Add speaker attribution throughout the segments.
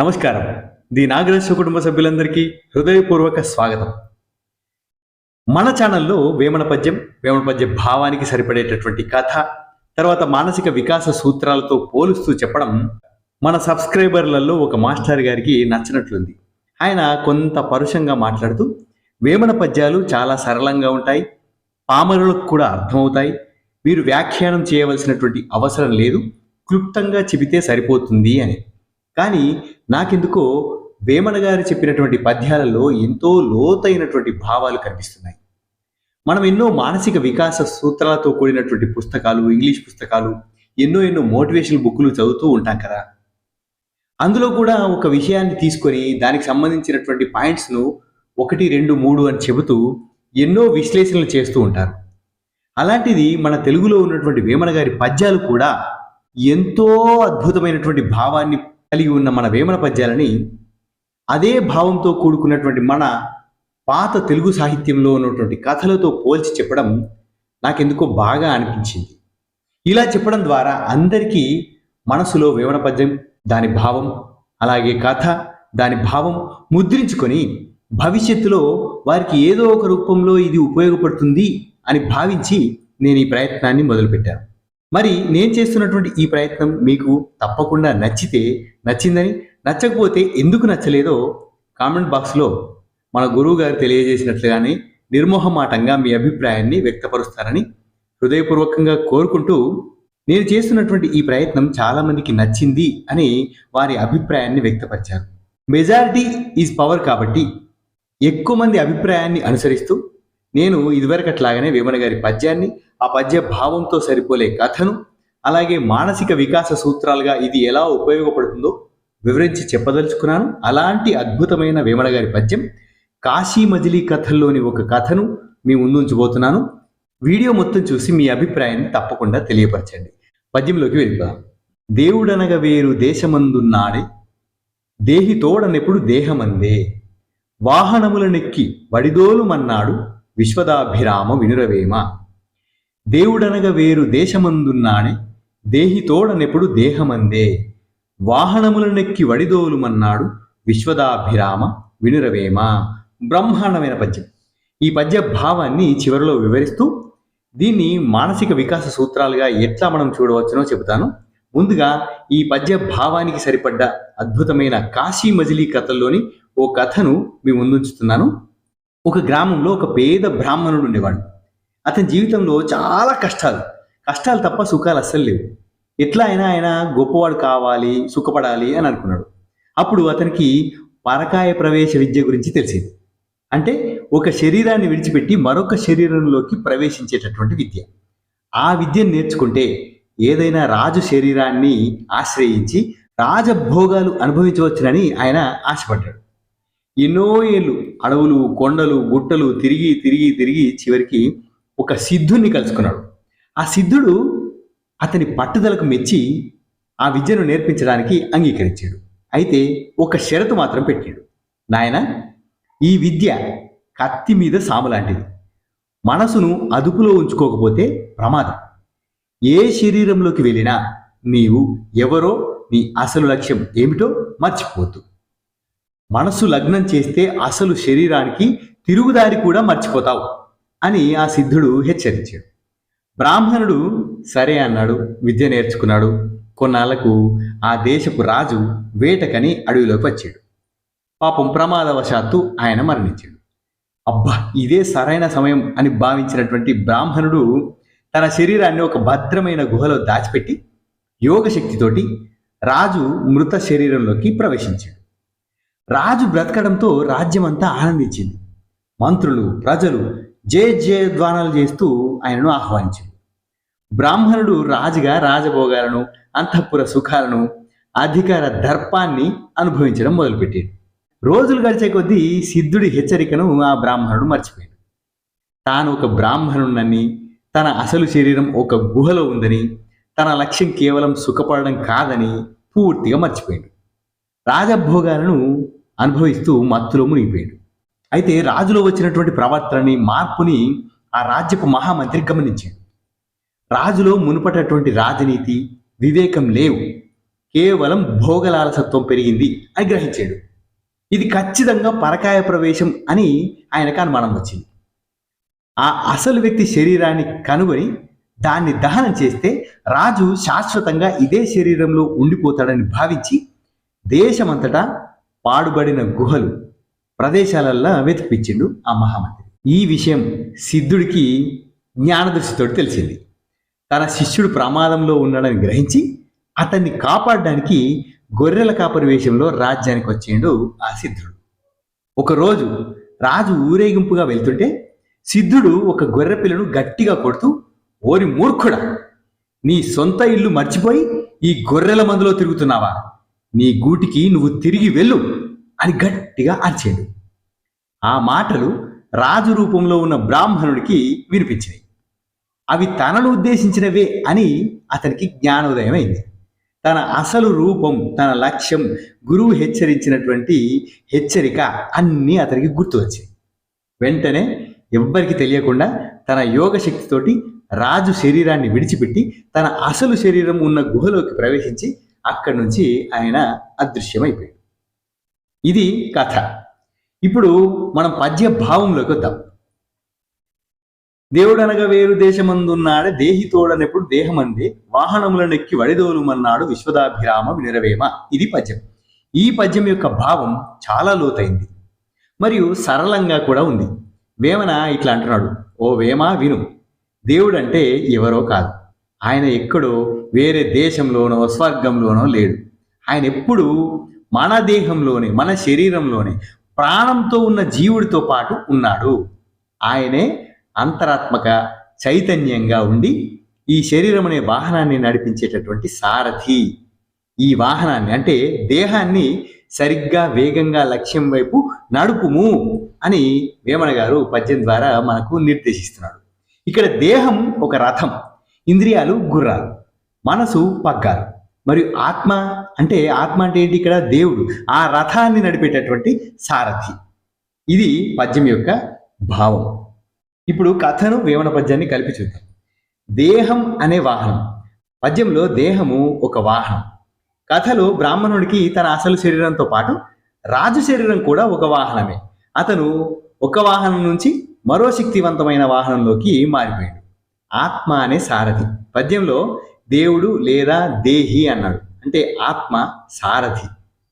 Speaker 1: నమస్కారం. ది నాగరాజు కుటుంబ సభ్యులందరికీ హృదయపూర్వక స్వాగతం. మన ఛానల్లో వేమన పద్యం వేమన పద్య భావానికి సరిపడేటటువంటి కథ తర్వాత మానసిక వికాస సూత్రాలతో పోలుస్తూ చెప్పడం మన సబ్స్క్రైబర్లలో ఒక మాస్టర్ గారికి నచ్చినట్లుంది. ఆయన కొంత పరుషంగా మాట్లాడుతూ వేమన పద్యాలు చాలా సరళంగా ఉంటాయి పామరులకు కూడా అర్థమవుతాయి మీరు వ్యాఖ్యానం చేయవలసినటువంటి అవసరం లేదు క్లుప్తంగా చెబితే సరిపోతుంది అని. కానీ నాకెందుకో వేమన గారు చెప్పినటువంటి పద్యాలలో ఎంతో లోతైనటువంటి భావాలు కనిపిస్తున్నాయి. మనం ఎన్నో మానసిక వికాస సూత్రాలతో కూడినటువంటి పుస్తకాలు ఇంగ్లీష్ పుస్తకాలు ఎన్నో ఎన్నో మోటివేషనల్ బుక్లు చదువుతూ ఉంటాం కదా. అందులో కూడా ఒక విషయాన్ని తీసుకొని దానికి సంబంధించినటువంటి పాయింట్స్ను ఒకటి రెండు మూడు అని చెబుతూ ఎన్నో విశ్లేషణలు చేస్తూ ఉంటారు. అలాంటిది మన తెలుగులో ఉన్నటువంటి వేమన గారి పద్యాలు కూడా ఎంతో అద్భుతమైనటువంటి భావాన్ని కలిగి ఉన్న మన వేమన పద్యాలని అదే భావంతో కూడుకున్నటువంటి మన పాత తెలుగు సాహిత్యంలో ఉన్నటువంటి కథలతో పోల్చి చెప్పడం నాకెందుకో బాగా అనిపించింది. ఇలా చెప్పడం ద్వారా అందరికీ మనసులో వేమన పద్యం దాని భావం అలాగే కథ దాని భావం ముద్రించుకొని భవిష్యత్తులో వారికి ఏదో ఒక రూపంలో ఇది ఉపయోగపడుతుంది అని భావించి నేను ఈ ప్రయత్నాన్ని మొదలుపెట్టాను. మరి నేను చేస్తున్నటువంటి ఈ ప్రయత్నం మీకు తప్పకుండా నచ్చితే నచ్చిందని నచ్చకపోతే ఎందుకు నచ్చలేదో కామెంట్ బాక్స్లో మన గురువు గారు తెలియజేసినట్లుగానే నిర్మోహమాటంగా మీ అభిప్రాయాన్ని వ్యక్తపరుస్తారని హృదయపూర్వకంగా కోరుకుంటూ నేను చేస్తున్నటువంటి ఈ ప్రయత్నం చాలామందికి నచ్చింది అని వారి అభిప్రాయాన్ని వ్యక్తపరిచారు. మెజారిటీ ఈజ్ పవర్ కాబట్టి ఎక్కువ మంది అభిప్రాయాన్ని అనుసరిస్తూ నేను ఇదివరకట్లాగానే వేమన గారి పద్యాన్ని ఆ పద్య భావంతో సరిపోలే కథను అలాగే మానసిక వికాస సూత్రాలుగా ఇది ఎలా ఉపయోగపడుతుందో వివరించి చెప్పదలుచుకున్నాను. అలాంటి అద్భుతమైన వేమన గారి పద్యం కాశీ మజిలీ కథల్లోని ఒక కథను మీ ముందుంచబోతున్నాను. వీడియో మొత్తం చూసి మీ అభిప్రాయాన్ని తప్పకుండా తెలియపరచండి. పద్యంలోకి వెళ్ళిపోదాం. దేవుడనగ వేరు దేశమందున్నాడే దేహి తోడనెప్పుడు దేహమందే. వాహనములనెక్కి నెక్కి వడిదోలుమన్నాడు విశ్వదాభిరామ వినురవేమ. దేవుడనగ వేరు దేశమందున్నాడే దేహితోడనెప్పుడు దేహమందే. దేహమందే వాహనములనెక్కి వడిదోలుమన్నాడు విశ్వదాభిరామ వినురవేమ. బ్రహ్మాండమైన పద్యం. ఈ పద్య భావాన్ని చివరిలో వివరిస్తూ దీన్ని మానసిక వికాస సూత్రాలుగా ఎట్లా మనం చూడవచ్చునో చెబుతాను. ముందుగా ఈ పద్య భావానికి సరిపడ్డ అద్భుతమైన కాశీ మజిలీ కథల్లోని ఓ కథను మీ ముందుంచుతున్నాను. ఒక గ్రామంలో ఒక పేద బ్రాహ్మణుడు ఉండేవాడు. అతని జీవితంలో చాలా కష్టాలు. కష్టాలు తప్ప సుఖాలు అస్సలు లేవు. ఎట్లా అయినా ఆయన గొప్పవాడు కావాలి సుఖపడాలి అని అనుకున్నాడు. అప్పుడు అతనికి పరకాయ ప్రవేశ విద్య గురించి తెలిసింది. అంటే ఒక శరీరాన్ని విడిచిపెట్టి మరొక శరీరంలోకి ప్రవేశించేటటువంటి విద్య. ఆ విద్యను నేర్చుకుంటే ఏదైనా రాజు శరీరాన్ని ఆశ్రయించి రాజభోగాలు అనుభవించవచ్చునని ఆయన ఆశపడ్డాడు. ఎన్నో ఏళ్ళు అడవులు కొండలు గుట్టలు తిరిగి తిరిగి తిరిగి చివరికి ఒక సిద్ధుణ్ణి కలుసుకున్నాడు. ఆ సిద్ధుడు అతని పట్టుదలకు మెచ్చి ఆ విద్యను నేర్పించడానికి అంగీకరించాడు. అయితే ఒక షరతు మాత్రం పెట్టాడు. నాయన ఈ విద్య కత్తి మీద సాము లాంటిది. మనసును అదుపులో ఉంచుకోకపోతే ప్రమాదం. ఏ శరీరంలోకి వెళ్ళినా నీవు ఎవరో నీ అసలు లక్ష్యం ఏమిటో మర్చిపోవద్దు. మనసు లగ్నం చేస్తే అసలు శరీరానికి తిరుగుదారి కూడా మర్చిపోతావు. అని ఆ సిద్ధుడు హెచ్చరించాడు. బ్రాహ్మణుడు సరే అన్నాడు విద్య నేర్చుకున్నాడు. కొన్నాళ్ళకు ఆ దేశపు రాజు వేటకని అడవిలోకి వచ్చాడు. పాపం ప్రమాదవశాత్తు ఆయన మరణించాడు. అబ్బా ఇదే సరైన సమయం అని భావించినటువంటి బ్రాహ్మణుడు తన శరీరాన్ని ఒక భద్రమైన గుహలో దాచిపెట్టి యోగశక్తితోటి రాజు మృత శరీరంలోకి ప్రవేశించాడు. రాజు బ్రతకడంతో రాజ్యమంతా ఆనందించింది. మంత్రులు ప్రజలు జయ జయధ్వానాలు చేస్తూ ఆయనను ఆహ్వానించింది. బ్రాహ్మణుడు రాజుగా రాజభోగాలను అంతఃపుర సుఖాలను అధికార దర్పాన్ని అనుభవించడం మొదలుపెట్టాడు. రోజులు గడిచే కొద్దీ సిద్ధుడి హెచ్చరికను ఆ బ్రాహ్మణుడు మర్చిపోయాడు. తాను ఒక బ్రాహ్మణుడని తన అసలు శరీరం ఒక గుహలో ఉందని తన లక్ష్యం కేవలం సుఖపడడం కాదని పూర్తిగా మర్చిపోయాడు. రాజభోగాలను అనుభవిస్తూ మత్తులో మునిగిపోయాడు. అయితే రాజులో వచ్చినటువంటి ప్రవర్తనని మార్పుని ఆ రాజ్యపు మహామంత్రి గమనించాడు. రాజులో మునుపటటువంటి రాజనీతి వివేకం లేవు. కేవలం భోగలాలసత్వం పెరిగింది అని గ్రహించాడు. ఇది ఖచ్చితంగా పరకాయ ప్రవేశం అని ఆయనకు అనుమానం వచ్చింది. ఆ అసలు వ్యక్తి శరీరాన్ని కనుగొని దాన్ని దహనం చేస్తే రాజు శాశ్వతంగా ఇదే శరీరంలో ఉండిపోతాడని భావించి దేశమంతటా పాడుబడిన గుహలు ప్రదేశాలల్లో వెతికిపించిండు ఆ మహామంత్రి. ఈ విషయం సిద్ధుడికి జ్ఞానదృష్టితో తెలిసింది. తన శిష్యుడు ప్రమాదంలో ఉన్నాడని గ్రహించి అతన్ని కాపాడడానికి గొర్రెల కాపరి వేషంలో రాజ్యానికి వచ్చిండు ఆ సిద్ధుడు. ఒకరోజు రాజు ఊరేగింపుగా వెళ్తుంటే సిద్ధుడు ఒక గొర్రె పిల్లను గట్టిగా కొడుతూ ఓరి మూర్ఖుడా నీ సొంత ఇల్లు మర్చిపోయి ఈ గొర్రెల మందులో తిరుగుతున్నావా? నీ గూటికి నువ్వు తిరిగి వెళ్ళు. అని గట్టిగా అరిచాడు ఆ మాటలు రాజు రూపంలో ఉన్న బ్రాహ్మణుడికి వినిపించినాయి అవి తనను ఉద్దేశించినవే అని అతనికి జ్ఞానోదయం అయింది తన అసలు రూపం తన లక్ష్యం గురువు హెచ్చరించినటువంటి హెచ్చరిక అన్నీ అతనికి గుర్తు వచ్చాయి వెంటనే ఎవ్వరికి తెలియకుండా తన యోగ శక్తితోటి రాజు శరీరాన్ని విడిచిపెట్టి తన అసలు శరీరం ఉన్న గుహలోకి ప్రవేశించి అక్కడి నుంచి ఆయన అదృశ్యమైపోయాడు. ఇది కథ. ఇప్పుడు మనం పద్య భావంలోకి వద్దాం. దేవుడనగా వేరు దేశమందున్నాడే దేహి తోడనెప్పుడు దేహమంది వాహనములనెక్కి వడిదోలుమన్నాడు విశ్వదాభిరామ వినిరవేమ. ఇది పద్యం. ఈ పద్యం యొక్క భావం చాలా లోతైంది. మరియు సరళంగా కూడా ఉంది. వేమన ఇట్లా అంటున్నాడు ఓ వేమ విను. దేవుడంటే ఎవరో కాదు. ఆయన ఎక్కడో వేరే దేశంలోనో స్వర్గంలోనో లేడు. ఆయన ఎప్పుడు మన దేహంలోనే మన శరీరంలోనే ప్రాణంతో ఉన్న జీవుడితో పాటు ఉన్నాడు. ఆయనే అంతరాత్మక చైతన్యంగా ఉండి ఈ శరీరం అనే వాహనాన్ని నడిపించేటటువంటి సారథి. ఈ వాహనాన్ని అంటే దేహాన్ని సరిగ్గా వేగంగా లక్ష్యం వైపు నడుపుము అని వేమన గారు పద్యం ద్వారా మనకు నిర్దేశిస్తున్నాడు. ఇక్కడ దేహం ఒక రథం ఇంద్రియాలు గుర్రాలు మనసు పగ్గాలు. మరియు ఆత్మ అంటే ఆత్మ అంటే ఏంటి ఇక్కడ? దేవుడు. ఆ రథాన్ని నడిపేటటువంటి సారథి. ఇది పద్యం యొక్క భావం. ఇప్పుడు కథను వేమన పద్యాన్ని కలిపి చూద్దాం. దేహం అనే వాహనం. పద్యంలో దేహము ఒక వాహనం. కథలో బ్రాహ్మణుడికి తన అసలు శరీరంతో పాటు రాజు శరీరం కూడా ఒక వాహనమే. అతను ఒక వాహనం నుంచి మరో శక్తివంతమైన వాహనంలోకి మారిపోయాడు. ఆత్మ అనే సారథి. పద్యంలో దేవుడు లేదా దేహి అన్నాడు. అంటే ఆత్మ సారథి.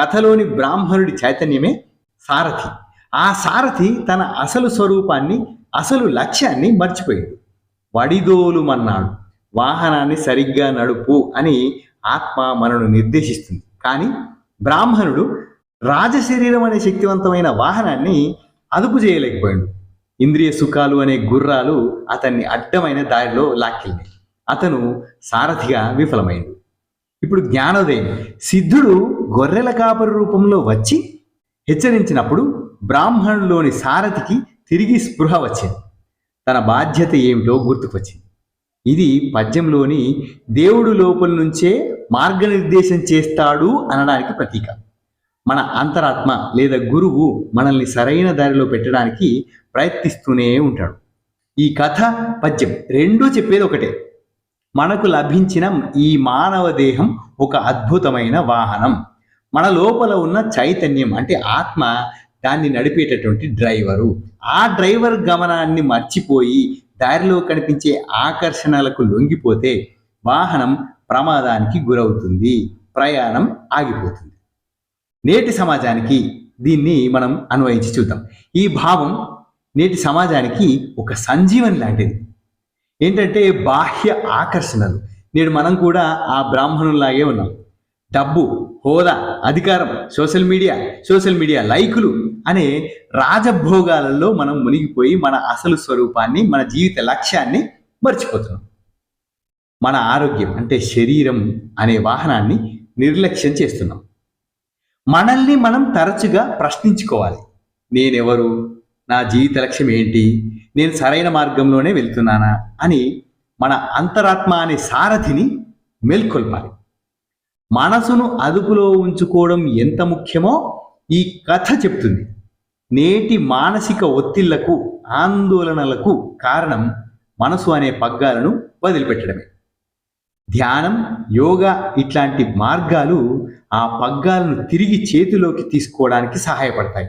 Speaker 1: కథలోని బ్రాహ్మణుడి చైతన్యమే సారథి. ఆ సారథి తన అసలు స్వరూపాన్ని అసలు లక్ష్యాన్ని మర్చిపోయాడు వడిదోలుమన్నాడు. వాహనాన్ని సరిగ్గా నడుపు అని ఆత్మ మనను నిర్దేశిస్తుంది. కానీ బ్రాహ్మణుడు రాజశరీరం అనే శక్తివంతమైన వాహనాన్ని అదుపు చేయలేకపోయాడు. ఇంద్రియ సుఖాలు అనే గుర్రాలు అతన్ని అడ్డమైన దారిలో లాక్కెళ్ళాయి అతను సారథిగా విఫలమైంది. ఇప్పుడు జ్ఞానోదయం సిద్ధుడు గొర్రెల కాపరి రూపంలో వచ్చి హెచ్చరించినప్పుడు బ్రాహ్మణులోని సారథికి తిరిగి స్పృహ వచ్చింది. తన బాధ్యత ఏమిటో గుర్తుకొచ్చింది. ఇది పద్యంలోని దేవుడు లోపల నుంచే మార్గనిర్దేశం చేస్తాడు అనడానికి ప్రతీక. మన అంతరాత్మ లేదా గురువు మనల్ని సరైన దారిలో పెట్టడానికి ప్రయత్నిస్తూనే ఉంటాడు. ఈ కథ పద్యం రెండూ చెప్పేది ఒకటే. మనకు లభించిన ఈ మానవ దేహం ఒక అద్భుతమైన వాహనం. మన లోపల ఉన్న చైతన్యం అంటే ఆత్మ దాన్ని నడిపేటటువంటి డ్రైవరు. ఆ డ్రైవర్ గమనాన్ని మర్చిపోయి దారిలో కనిపించే ఆకర్షణలకు లొంగిపోతే వాహనం ప్రమాదానికి గురవుతుంది. ప్రయాణం ఆగిపోతుంది. నేటి సమాజానికి దీన్ని మనం అన్వయించి చూద్దాం. ఈ భావం నేటి సమాజానికి ఒక సంజీవని లాంటిది. ఏంటంటే బాహ్య ఆకర్షణలు. నేడు మనం కూడా ఆ బ్రాహ్మణుల్లాగే ఉన్నాం. డబ్బు హోదా అధికారం సోషల్ మీడియా సోషల్ మీడియా లైకులు అనే రాజభోగాలలో మనం మునిగిపోయి మన అసలు స్వరూపాన్ని మన జీవిత లక్ష్యాన్ని మర్చిపోతున్నాం. మన ఆరోగ్యం అంటే శరీరం అనే వాహనాన్ని నిర్లక్ష్యం చేస్తున్నాం. మనల్ని మనం తరచుగా ప్రశ్నించుకోవాలి. నేనెవరు? నా జీవిత లక్ష్యం ఏంటి? నేను సరైన మార్గంలోనే వెళ్తున్నానా? అని మన అంతరాత్మ అనే సారథిని మేల్కొల్పాలి. మనసును అదుపులో ఉంచుకోవడం ఎంత ముఖ్యమో ఈ కథ చెప్తుంది. నేటి మానసిక ఒత్తిళ్ళకు ఆందోళనలకు కారణం మనసు అనే పగ్గాలను వదిలిపెట్టడమే. ధ్యానం యోగా ఇట్లాంటి మార్గాలు ఆ పగ్గాలను తిరిగి చేతిలోకి తీసుకోవడానికి సహాయపడతాయి.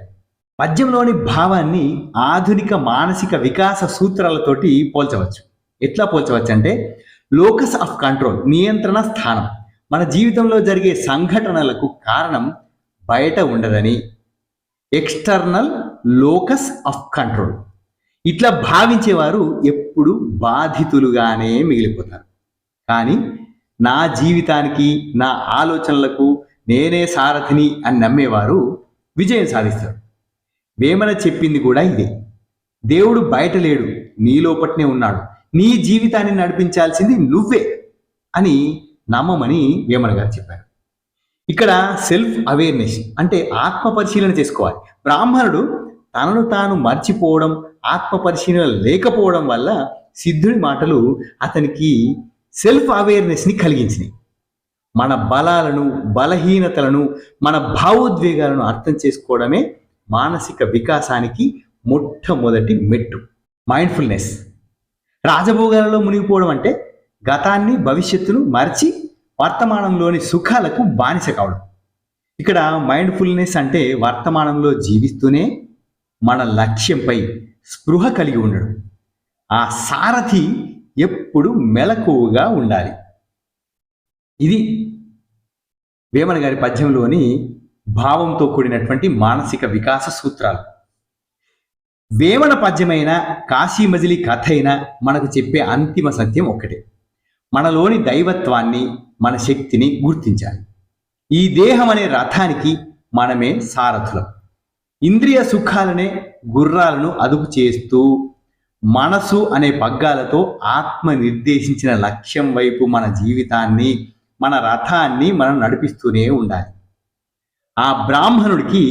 Speaker 1: పద్యంలోని భావాన్ని ఆధునిక మానసిక వికాస సూత్రాలతోటి పోల్చవచ్చు. ఎట్లా పోల్చవచ్చు అంటే లోకస్ ఆఫ్ కంట్రోల్ నియంత్రణ స్థానం. మన జీవితంలో జరిగే సంఘటనలకు కారణం బయట ఉండదని. External locus of control. ఇట్లా భావించేవారు ఎప్పుడు బాధితులుగానే మిగిలిపోతారు. కానీ నా జీవితానికి నా ఆలోచనలకు నేనే సారథిని అని నమ్మేవారు విజయం సాధిస్తారు. వేమన చెప్పింది కూడా ఇదే. దేవుడు బయట లేడు నీ లోపట్నే ఉన్నాడు. నీ జీవితాన్ని నడిపించాల్సింది నువ్వే అని నమ్మమని వేమన గారు చెప్పారు. ఇక్కడ సెల్ఫ్ అవేర్నెస్ అంటే ఆత్మ పరిశీలన చేసుకోవాలి. బ్రాహ్మణుడు తనను తాను మర్చిపోవడం ఆత్మ పరిశీలన లేకపోవడం వల్ల సిద్ధుడి మాటలు అతనికి సెల్ఫ్ అవేర్నెస్ని కలిగించినాయి. మన బలాలను బలహీనతలను మన భావోద్వేగాలను అర్థం చేసుకోవడమే మానసిక వికాసానికి మొట్టమొదటి మెట్టు. మైండ్ఫుల్నెస్ రాజభోగాలలో మునిగిపోవడం అంటే గతాన్ని భవిష్యత్తును మర్చి వర్తమానంలోని సుఖాలకు బానిస కావడం. ఇక్కడ మైండ్ఫుల్నెస్ అంటే వర్తమానంలో జీవిస్తూనే మన లక్ష్యంపై స్పృహ కలిగి ఉండడం. ఆ సారథి ఎప్పుడు మెలకువగా ఉండాలి. ఇది వేమన గారి పద్యంలోని భావంతో కూడినటువంటి మానసిక వికాస సూత్రాలు. వేమన పద్యమైన కాశీ మజిలి కథ అయినా మనకు చెప్పే అంతిమ సత్యం ఒక్కటే. మనలోని దైవత్వాన్ని మన శక్తిని గుర్తించాలి. ఈ దేహం అనే రథానికి మనమే సారథులం. ఇంద్రియ సుఖాలనే గుర్రాలను అదుపు చేస్తూ మనసు అనే పగ్గాలతో ఆత్మ నిర్దేశించిన లక్ష్యం వైపు మన జీవితాన్ని మన రథాన్ని మనం నడిపిస్తూనే ఉండాలి. ఆ బ్రాహ్మణుడికి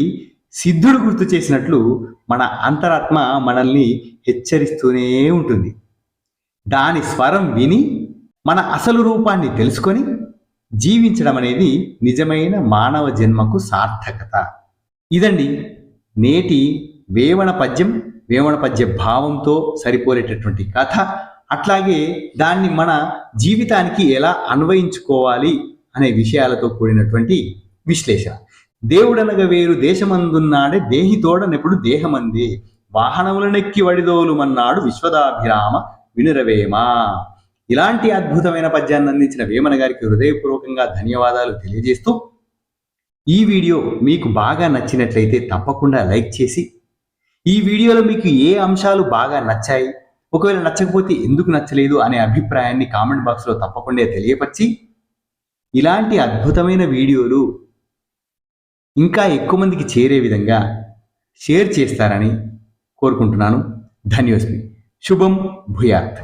Speaker 1: సిద్ధుడు గుర్తు చేసినట్లు మన అంతరాత్మ మనల్ని హెచ్చరిస్తూనే ఉంటుంది. దాని స్వరం విని మన అసలు రూపాన్ని తెలుసుకొని జీవించడం అనేది నిజమైన మానవ జన్మకు సార్థకత. ఇదండి నేటి వేవణ పద్యం వేమన పద్య భావంతో సరిపోలేటటువంటి కథ. అట్లాగే దాన్ని మన జీవితానికి ఎలా అన్వయించుకోవాలి అనే విషయాలతో కూడినటువంటి విశ్లేషణ. దేవుడనగ వేరు దేశమందున్నాడే దేహి తోడనెప్పుడు దేహమంది. వాహనములనెక్కి వడిదోలుమన్నాడు విశ్వదాభిరామ వినురవేమా. ఇలాంటి అద్భుతమైన పద్యాన్ని అందించిన వేమన గారికి హృదయపూర్వకంగా ధన్యవాదాలు తెలియజేస్తూ ఈ వీడియో మీకు బాగా నచ్చినట్లయితే తప్పకుండా లైక్ చేసి ఈ వీడియోలో మీకు ఏ అంశాలు బాగా నచ్చాయి ఒకవేళ నచ్చకపోతే ఎందుకు నచ్చలేదు అనే అభిప్రాయాన్ని కామెంట్ బాక్స్లో తప్పకుండా తెలియపరిచి ఇలాంటి అద్భుతమైన వీడియోలు ఇంకా ఎక్కువ మందికి చేరే విధంగా షేర్ చేస్తారని కోరుకుంటున్నాను. ధన్యోస్మి శుభం భూయాత్.